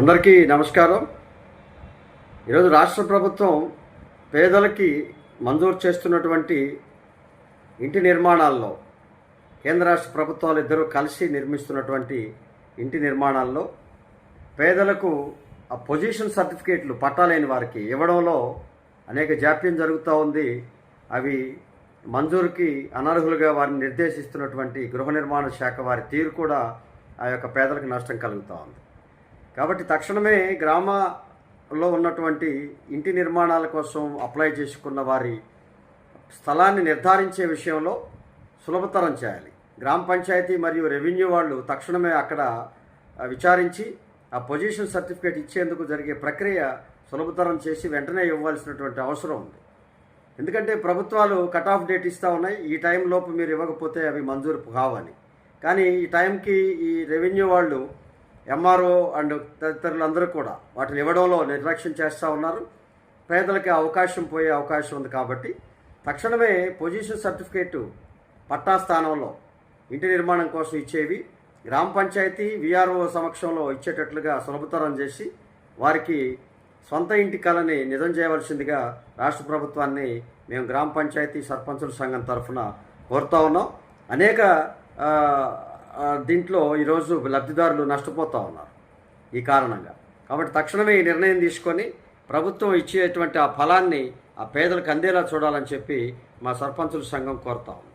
అందరికీ నమస్కారం. ఈరోజు రాష్ట్ర ప్రభుత్వం పేదలకి మంజూరు చేస్తున్నటువంటి ఇంటి నిర్మాణాల్లో కేంద్ర రాష్ట్ర ప్రభుత్వాలు ఇద్దరూ కలిసి నిర్మిస్తున్నటువంటి ఇంటి నిర్మాణాల్లో పేదలకు ఆ పొజిషన్ సర్టిఫికేట్లు పట్టాలేని వారికి ఇవ్వడంలో అనేక జాప్యం జరుగుతూ ఉంది. అవి మంజూరుకి అనర్హులుగా వారిని నిర్దేశిస్తున్నటువంటి గృహ నిర్మాణ శాఖ వారి తీరు కూడా ఆ యొక్క పేదలకు నష్టం కలుగుతూ ఉంది. కాబట్టి తక్షణమే గ్రామంలో ఉన్నటువంటి ఇంటి నిర్మాణాల కోసం అప్లై చేసుకున్న వారి స్థలాన్ని నిర్ధారించే విషయంలో సులభతరం చేయాలి. గ్రామ పంచాయతీ మరియు రెవెన్యూ వాళ్ళు తక్షణమే అక్కడ విచారించి ఆ పొజిషన్ సర్టిఫికేట్ ఇచ్చేందుకు జరిగే ప్రక్రియ సులభతరం చేసి వెంటనే ఇవ్వాల్సినటువంటి అవసరం ఉంది. ఎందుకంటే ప్రభుత్వాలు కట్ ఆఫ్ డేట్ ఇస్తూ ఉన్నాయి. ఈ టైంలోపు మీరు ఇవ్వకపోతే అవి మంజూరు కావాలి. కానీ ఈ టైంకి ఈ రెవెన్యూ వాళ్ళు ఎంఆర్ఓ అండ్ తదితరులందరూ కూడా వాటిని ఇవ్వడంలో నిర్లక్ష్యం చేస్తూ ఉన్నారు. పేదలకి అవకాశం పోయే అవకాశం ఉంది కాబట్టి తక్షణమే పొజిషన్ సర్టిఫికేటు పట్టా స్థానంలో ఇంటి నిర్మాణం కోసం ఇచ్చేవి గ్రామ పంచాయతీ విఆర్ఓ సమక్షంలో ఇచ్చేటట్లుగా సులభతరం చేసి వారికి సొంత ఇంటి కళని నిజం చేయవలసిందిగా రాష్ట్ర ప్రభుత్వాన్ని మేము గ్రామ పంచాయతీ సర్పంచుల సంఘం తరఫున కోరుతా ఉన్నాం. అనేక దీంట్లో ఈరోజు లబ్ధిదారులు నష్టపోతూ ఉన్నారు ఈ కారణంగా. కాబట్టి తక్షణమే ఈ నిర్ణయం తీసుకొని ప్రభుత్వం ఇచ్చేటువంటి ఆ ఫలాన్ని ఆ పేదలకు అందేలా చూడాలని చెప్పి మా సర్పంచుల సంఘం కోరుతా ఉంది.